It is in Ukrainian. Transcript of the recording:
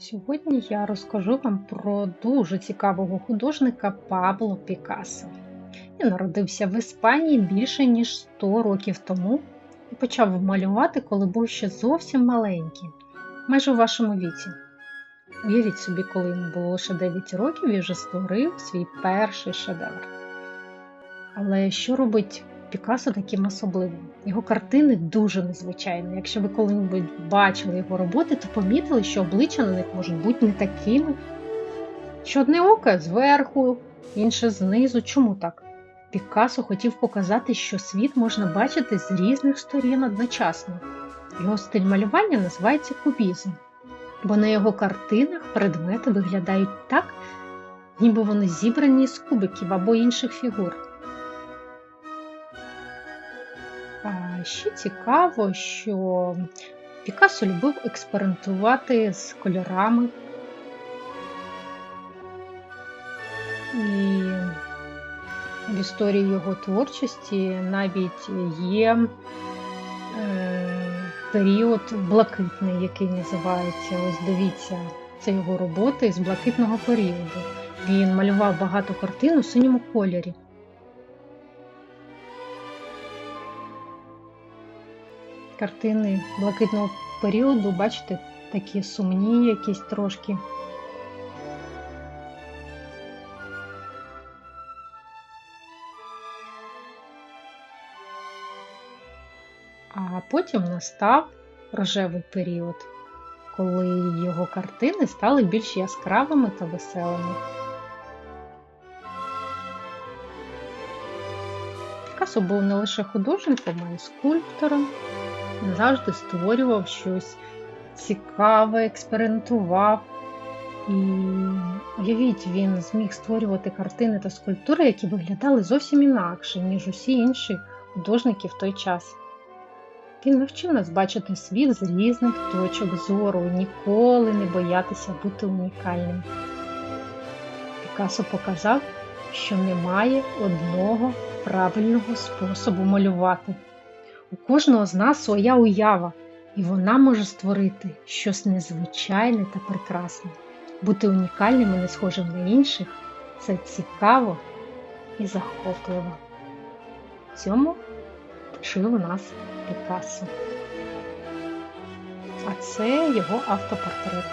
Сьогодні я розкажу вам про дуже цікавого художника Пабло Пікассо. Він народився в Іспанії більше ніж 100 років тому і почав малювати, коли був ще зовсім маленький, майже у вашому віці. Уявіть собі, коли йому було лише 9 років і вже створив свій перший шедевр. Але що робить Пікассо таким особливим? Його картини дуже незвичайні. Якщо ви коли-небудь бачили його роботи, то помітили, що обличчя на них можуть бути не такими. Що одне око зверху, інше знизу. Чому так? Пікассо хотів показати, що світ можна бачити з різних сторін одночасно. Його стиль малювання називається кубізм, бо на його картинах предмети виглядають так, ніби вони зібрані з кубиків або інших фігур. Ще цікаво, що Пікассо любив експериментувати з кольорами. І в історії його творчості навіть є е, період блакитний, який називається. Ось дивіться, це його роботи з блакитного періоду. Він малював багато картин у синьому кольорі. Картини блакитного періоду, бачите, такі сумні, якісь трошки. А потім настав рожевий період, коли його картини стали більш яскравими та веселими. Пікассо був не лише художником, а й скульптором. Завжди створював щось цікаве, експериментував. І уявіть, він зміг створювати картини та скульптури, які виглядали зовсім інакше, ніж усі інші художники в той час. Він навчив нас бачити світ з різних точок зору ніколи не боятися бути унікальним. Пікассо показав, що немає одного правильного способу малювати. У кожного з нас своя уява, і вона може створити щось незвичайне та прекрасне. Бути унікальним і не схожим на інших це цікаво і захопливо. В цьому вчив нас Пікассо. А це його автопортрет.